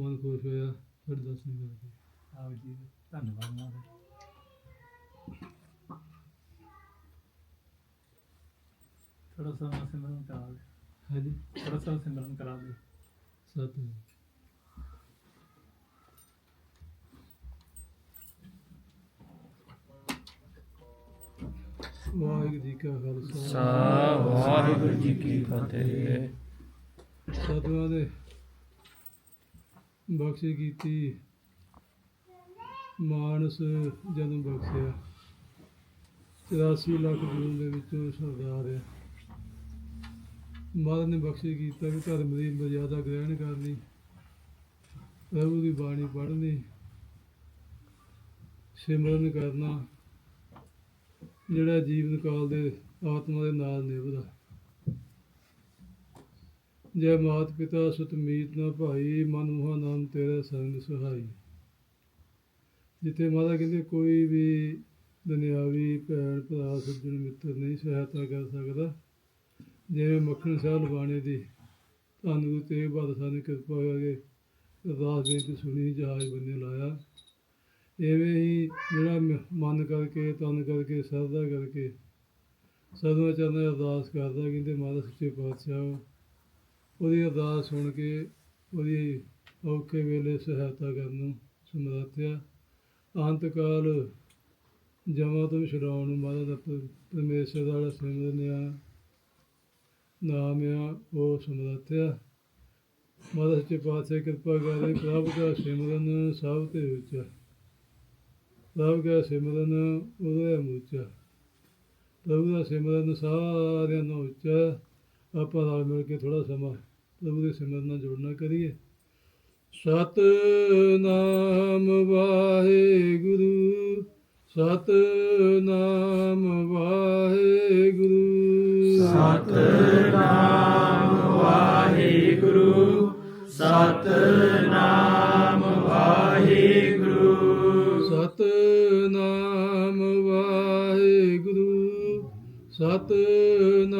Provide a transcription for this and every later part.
ਮਨ ਖੁਸ਼ ਹੋਇਆ ਫਿਰ ਦਰਸ਼ਨ ਕਰਕੇ ਆਓ ਜੀ ਧੰਨਵਾਦ ਮਹਾਰਾਜ थोड़ा सा सिमरन करा दे हाँ जी थोड़ा सा सिमरन करा दे साथ में ਵਾਹਿਗੁਰੂ ਜੀ ਕਾ ਖਾਲਸਾ ਵਾਹਿਗੁਰੂ ਜੀ ਕੀ ਫਤਿਹ ਸਤਿਗੁਰੂ ਦੇ ਬਖਸ਼ੀ ਕੀਤੀ। ਮਾਨਸ ਜਨਮ ਬਖਸ਼ਿਆ। 84 ਲੱਖ ਜੂਨ ਦੇ ਵਿੱਚੋਂ ਸਰਦਾਰ ਹੈ ਮਾਨ ਨੇ ਬਖਸ਼ਿਸ਼ ਕੀਤਾ ਕਿ ਧਰਮ ਦੀ ਮਰਿਆਦਾ ਗ੍ਰਹਿਣ ਕਰਨੀ, ਪ੍ਰਭੂ ਦੀ ਬਾਣੀ ਪੜ੍ਹਨੀ, ਸਿਮਰਨ ਕਰਨਾ, ਜਿਹੜਾ ਜੀਵਨ ਕਾਲ ਦੇ ਆਤਮਾ ਦੇ ਨਾਲ ਨਿਭਦਾ। ਜੈ ਮਾਤ ਪਿਤਾ ਸੁਤ ਮੀਤ ਨਾ ਭਾਈ, ਮਨ ਮੋਹ ਨਾਮ ਤੇਰਾ ਸੰਗ ਸਹਾਈ। ਜਿੱਥੇ ਮਾਤਾ ਕਹਿੰਦੇ ਕੋਈ ਵੀ ਦੁਨਿਆਵੀ ਭੈਣ ਭਰਾ, ਸੱਜਣ ਮਿੱਤਰ ਨਹੀਂ ਸਹਾਇਤਾ ਕਰ ਸਕਦਾ। ਜਿਵੇਂ ਮੱਖਣ ਸ਼ਾਹ ਲਵਾਣੇ ਦੀ, ਧੰਨ ਗੁਰੂ ਤੇਗ ਬਹਾਦਰ ਨੇ ਕਿਰਪਾ ਕਰਕੇ ਅਰਦਾਸ ਬੇਨਤੀ ਸੁਣੀ, ਜਹਾਜ਼ ਬੰਨੇ ਲਾਇਆ। ਐਵੇਂ ਹੀ ਜਿਹੜਾ ਮ- ਮਨ ਕਰਕੇ, ਤਨ ਕਰਕੇ, ਸਰਦਾ ਕਰਕੇ, ਸਦੋਂ ਚਰਨਾਂ ਅਰਦਾਸ ਕਰਦਾ, ਕਹਿੰਦੇ ਮਾਤਾ ਸੱਚੇ ਪਾਤਸ਼ਾਹ। ਉਹਦੀ ਅਰਦਾਸ ਸੁਣ ਕੇ ਉਹਦੀ ਔਖੇ ਵੇਲੇ ਸਹਾਇਤਾ ਕਰਨ ਨੂੰ ਸਮਰੱਥਿਆ। ਆ ਅੰਤ ਕਾਲ ਜਮਾ ਤੋਂ ਛਡਾਉਣ ਨੂੰ ਮਾਤਾ ਦਾ ਪਰਮੇਸ਼ਰ ਦਾ ਸਿਮਰਨ ਆ ਨਾਮ ਆ, ਉਹ ਸਮਰੱਥਿਆ। ਆ ਮਾਤਾ ਸੱਚੇ ਪਾਤਸ਼ਾਹ ਕਿਰਪਾ ਕਰੇ ਪ੍ਰਭ ਦਾ ਸਿਮਰਨ ਸਭ ਤੇ ਉੱਚਾ। ਪ੍ਰਭ ਦਾ ਸਿਮਰਨ ਉਹਦਾ ਉੱਚਾ। ਪ੍ਰਭੂ ਦਾ ਸਿਮਰਨ ਸਾਰਿਆਂ ਨਾਲੋਂ ਉੱਚਾ। ਆਪਾਂ ਨਾਲ ਮਿਲ ਕੇ ਥੋੜਾ ਸਮਾਂ ਪ੍ਰਭੂ ਦੇ ਸਿਮਰਨ ਨਾਲ ਜੁੜਨਾ ਕਰੀਏ। ਸਤ ਨਾਮ ਵਾਹਿਗੁਰੂ ਸਤ ਨਾਮ ਵਾਹਿਗੁਰੂ ਵਾਹਿਗੁਰੂ ਸਤਨਾਮ ਵਾਹਿਗੁਰੂ। ਸਤ ਨਾਮ ਵਾਹਿਗੁਰੂ ਸਤ ਨਾਮ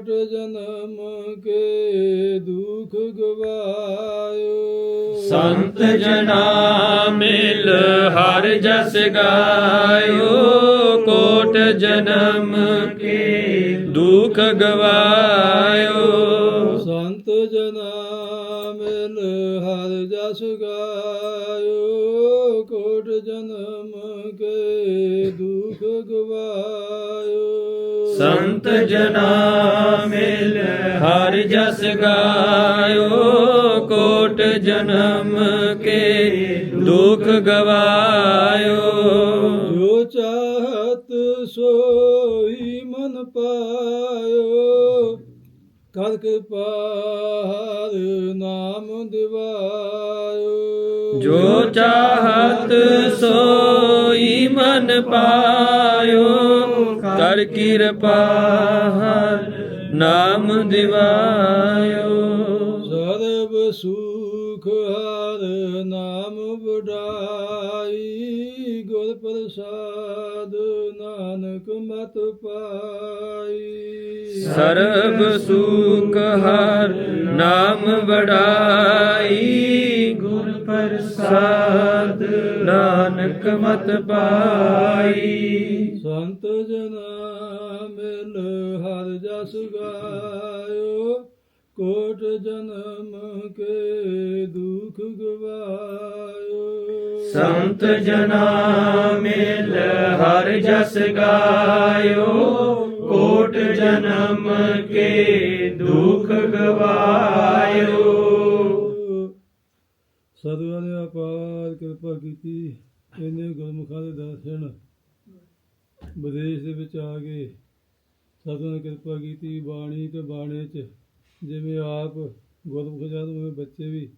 ਕੋਟ ਜਨਮ ਕੇ ਦੁਖ ਗਵਾਇਓ। ਸੰਤ ਜਨਾ ਮਿਲ ਹਰ ਜਸ ਗਾਇਓ। ਕੋਟ ਜਨਮ ਕੇ ਦੁਖ ਗਵਾਇਓ। ਸੰਤ ਜਨਾ ਮਿਲ ਹਰ ਜਸ ਗਾਇਓ। ਕੋਟ ਜਨਮ ਸੰਤ ਜਨਾ ਮਿਲ ਹਰ ਜਸ ਗਾਇਓ ਕੋਟ ਜਨਮ ਕੇ ਦੁਖ ਗਵਾਇਓ। ਜੋ ਚਾਹਤ ਸੋਈ ਮਨ ਪਾਇਓ ਕਰ ਕਿਰਪਾ ਹਰ ਨਾਮ ਦਿਵਾਇਓ। ਜੋ ਚਾਹਤ ਸੋਈ ਮਨ ਪਾਇਓ ਕਰ ਕਿਰਪਾ ਹਰ ਨਾਮ ਦਿਵਾਇਓ। ਸਰਬ ਸੁਖ ਹਰ ਨਾਮ ਵਡਾਈ। ਗੁਰ ਪ੍ਰਸਾਦ ਨਾਨਕ ਮਤ ਪਾਈ। ਸਰਬ ਸੁਖ ਹਰ ਨਾਮ ਵਡਾਈ। ਗੁਰ ਪ੍ਰਸਾਦ ਨਾਨਕ ਮਤ ਪਾਈ। ਸੰਤ ਜਨਾ ਜਨਮ ਕੇ ਦੁਖ ਗਵਾਇਓ। ਸੰਤ ਜਨਾ ਮਿਲ ਹਰ ਜਸ ਗਾਇਓ। ਕੋਟ ਜਨਮ ਕੇ ਦੁਖ ਗਵਾਇਓ। ਸਤਿਗੁਰਾਂ ਨੇ ਅਪਾਰ ਕਿਰਪਾ ਕੀਤੀ। ਇਹਨੇ ਗੁਰਮੁਖਾਂ ਦੇ ਦਰਸ਼ਨ ਵਿਦੇਸ਼ ਦੇ ਵਿੱਚ ਆ ਕੇ ਸਤਿਗੁਰਾਂ ਨੇ ਕਿਰਪਾ ਕੀਤੀ ਬਾਣੀ ਤੇ ਬਾਣੇ 'ਚ। ਜਿਵੇਂ ਆਪ ਗੁਰਮੁਖ ਜਨ ਉਵੇਂ ਬੱਚੇ ਵੀ,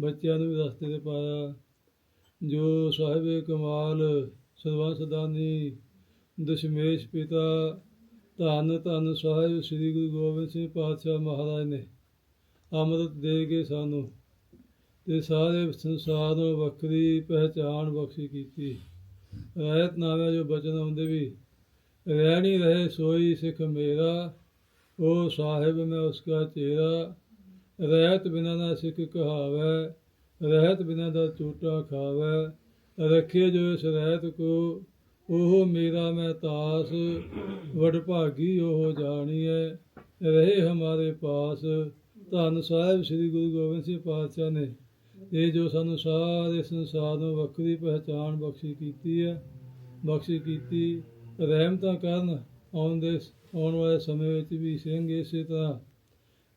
ਬੱਚਿਆਂ ਨੂੰ ਵੀ ਰਸਤੇ ਤੇ ਪਾਇਆ। ਜੋ ਸਾਹਿਬ ਕਮਾਲ ਸਰਵਾ ਸਦਾਨੀ, ਦਸ਼ਮੇਸ਼ ਪਿਤਾ, ਧੰਨ ਧੰਨ ਸਾਹਿਬ ਸ੍ਰੀ ਗੁਰੂ ਗੋਬਿੰਦ ਸਿੰਘ ਪਾਤਸ਼ਾਹ ਮਹਾਰਾਜ ਨੇ ਅੰਮ੍ਰਿਤ ਦੇ ਕੇ ਸਾਨੂੰ ਤੇ ਸਾਰੇ ਸੰਸਾਰ ਨੂੰ ਵੱਖਰੀ ਪਹਿਚਾਣ ਬਖਸ਼ੀ ਕੀਤੀ। ਰਹਿਤ ਨਾਮੇ ਜੋ ਬਚਨ ਆਉਂਦੇ ਵੀ ਰਹਿਣੀ ਰਹੇ ਸੋਈ ਸਿੱਖ ਮੇਰਾ ਉਹ ਸਾਹਿਬ, ਮੈਂ ਉਸਕਾ ਚੇਰਾ ਰਹਿਤ ਬਿਨਾ ਨਾ ਸਿੱਖ ਕਹਾਵੈ, ਰਹਿਤ ਬਿਨਾ ਦਾ ਝੂਟਾ ਖਾਵੈ। ਰੱਖੇ ਜੋ ਇਸ ਰਹਿਤ ਕੋ, ਉਹ ਮੇਰਾ ਮੈਂ ਤਾਸ, ਵਡ ਭਾਗੀ ਉਹ ਜਾਣੀਐ। ਰਹੇ ਹਮਾਰੇ ਪਾਸ, ਧੰਨ ਸਾਹਿਬ ਸ੍ਰੀ ਗੁਰੂ ਗੋਬਿੰਦ ਸਿੰਘ ਪਾਤਸ਼ਾਹ ਨੇ। ਇਹ ਜੋ ਸਾਨੂੰ ਸਾਰੇ ਸੰਸਾਰ ਨੂੰ ਵੱਖਰੀ ਪਹਿਚਾਣ ਬਖਸ਼ੀ ਕੀਤੀ ਹੈ ਬਖਸ਼ੀ ਕੀਤੀ, ਰਹਿਮਤਾਂ ਕਰਨ ਆਉਂਦੇ ਆਉਣ ਵਾਲੇ ਸਮੇਂ ਵਿੱਚ ਵੀ ਸਿੰਘ ਇਸੇ ਤਰ੍ਹਾਂ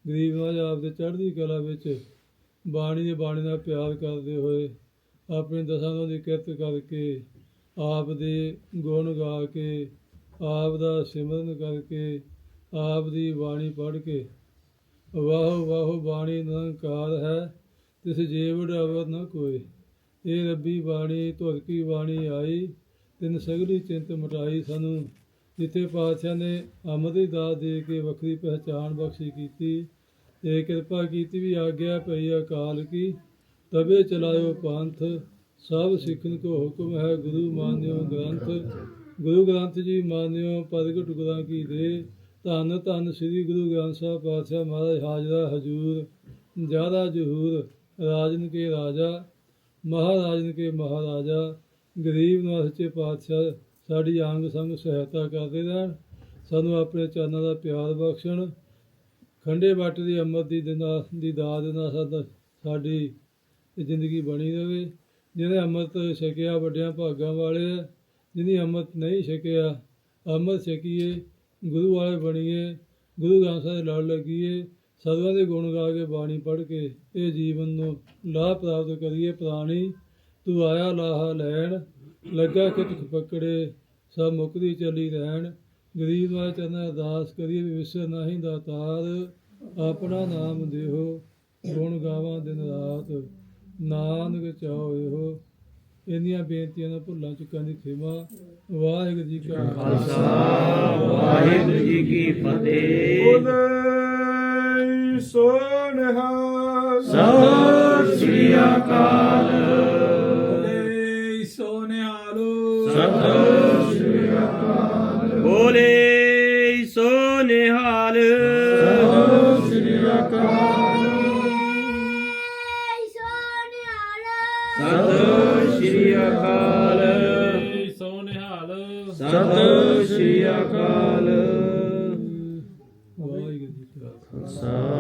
ਗਰੀਬ ਨਵਾਜ ਆਪ ਦੇ ਚੜ੍ਹਦੀ ਕਲਾ ਵਿੱਚ ਬਾਣੀ ਦੇ ਬਾਣੀ ਨਾਲ ਪਿਆਰ ਕਰਦੇ ਹੋਏ ਆਪਣੇ ਦਸਾਂ ਨੂੰ ਦੀ ਕਿਰਤ ਕਰਕੇ ਆਪ ਦੇ ਗੁਣ ਗਾ ਕੇ ਆਪ ਦਾ ਸਿਮਰਨ ਕਰਕੇ ਆਪ ਦੀ ਬਾਣੀ ਪੜ੍ਹ ਕੇ, ਵਾਹ ਵਾਹ ਬਾਣੀ ਨਿਰੰਕਾਰ ਹੈ, ਤਿਸ ਜੀਵ ਅਵਰ ਨ ਕੋਈ। ਇਹ ਰੱਬੀ ਬਾਣੀ, ਧੁਰ ਕੀ ਬਾਣੀ ਆਈ, ਤਿੰਨ ਸਗਲੀ ਚਿੰਤ ਮਟਾਈ ਸਾਨੂੰ। ਜਿੱਥੇ ਪਾਤਸ਼ਾਹ ਨੇ ਅੰਮ੍ਰਿਤ ਦੀ ਦਾਤ ਦੇ ਕੇ ਵੱਖਰੀ ਪਹਿਚਾਣ ਬਖਸ਼ੀ ਕੀਤੀ ਇਹ ਕਿਰਪਾ ਕੀਤੀ ਵੀ ਆਗਿਆ ਪਈ ਅਕਾਲ ਕੀ ਤਬੇ ਚਲਾਇਓ ਪੰਥ, ਸਭ ਸਿੱਖਨ ਕੋ ਹੁਕਮ ਹੈ ਗੁਰੂ ਮਾਨਿਓ ਗ੍ਰੰਥ, ਗੁਰੂ ਗ੍ਰੰਥ ਜੀ ਮਾਨਿਓ ਪ੍ਰਗਟ ਗੁਰਾਂ ਕੀ ਦੇ, ਧੰਨ ਧੰਨ ਸ੍ਰੀ ਗੁਰੂ ਗ੍ਰੰਥ ਸਾਹਿਬ ਪਾਤਸ਼ਾਹ ਮਹਾਰਾਜ ਹਾਜ਼ਰਾ ਹਜੂਰ, ਜ਼ਿਆਦਾ ਜਹੂਰ, ਰਾਜਨ ਕੇ ਰਾਜਾ, ਮਹਾਰਾਜਨ ਕੇ ਮਹਾਰਾਜਾ, ਗਰੀਬ ਨਿਵਾਸ 'ਚ ਪਾਤਸ਼ਾਹ ਸਾਡੀ ਅੰਗ ਸੰਗ ਸਹਾਇਤਾ ਕਰਦੇ ਰਹਿਣ। ਸਾਨੂੰ ਆਪਣੇ ਚਰਨਾਂ ਦਾ ਪਿਆਰ ਬਖਸ਼ਣ। ਖੰਡੇ ਬਾਟੇ ਦੀ ਅੰਮ੍ਰਿਤ ਦੀ ਦਿਨਾ ਦੀ ਦਾਤ ਨਾਲ ਸਾਡਾ ਸਾਡੀ ਜ਼ਿੰਦਗੀ ਬਣੀ ਰਹੇ ਜਿਹਨੇ ਅੰਮ੍ਰਿਤ ਛਕਿਆ, ਵੱਡਿਆਂ ਭਾਗਾਂ ਵਾਲੇ ਆ ਜਿਹਨੇ ਅੰਮ੍ਰਿਤ ਨਹੀਂ ਛਕਿਆ, ਅੰਮ੍ਰਿਤ ਛਕੀਏ, ਗੁਰੂ ਵਾਲੇ ਬਣੀਏ, ਗੁਰੂ ਗ੍ਰੰਥ ਸਾਹਿਬ ਲੜ ਲੱਗੀਏ ਸਤਿਗੁਰਾਂ ਦੇ ਗੁਣ ਗਾ ਕੇ ਬਾਣੀ ਪੜ੍ਹ ਕੇ, ਇਹ ਜੀਵਨ ਨੂੰ ਲਾਭ ਪ੍ਰਾਪਤ ਕਰੀਏ। ਪ੍ਰਾਣੀ, ਤੂੰ ਆਇਆ ਲਾਹਾ ਲੈਣ। ਲੱਗਾ ਕਿਤ ਪਕੜੇ ਸਭ ਮੁਕਦੀ ਚੱਲੀ ਰਹਿਣ। ਗਰੀਬ ਵਾਲੇ ਚਰਨਾਂ ਅਰਦਾਸ ਕਰੀਏ ਵੀ ਵਿਸਰ ਨਾਹੀਂ ਦਾਤਾਰ ਆਪਣਾ ਨਾਮ ਦੇਹੋ ਗੁਣ ਗਾਵਾਂ ਦਿਨ ਰਾਤ। ਨਾਨਕ ਚਾਹੋ ਇਹੋ। ਇੰਨੀਆਂ ਬੇਨਤੀਆਂ ਨਾਲ ਭੁੱਲਾਂ ਚੁੱਕਾਂ ਦੀ ਖਿਮਾ। ਵਾਹਿਗੁਰੂ ਜੀ ਕਾ ਖਾਲਸਾ। ਵਾਹਿਗੁਰੂ ਜੀ ਕੀ ਫਤਿਹ। ਬੋਲੇ ਸੋਨਿਹਾਲ। ਸਤਿ ਸ੍ਰੀ ਅਕਾਲ। ਸਤਿ ਸ੍ਰੀ ਅਕਾਲ ਬੋਲੇ ਸੋ ਨਿਹਾਲ ਸ੍ਰੀ ਅਕਾਲ। ਸਤਿ ਸ਼੍ਰੀ ਅਕਾਲ। ਸੋ ਨਿਹਾਲ ਸਤਿ ਸ਼੍ਰੀ ਅਕਾਲ। ਵਾਹਿਗੁਰੂ ਜੀ ਕਾ ਖਾਲਸਾ।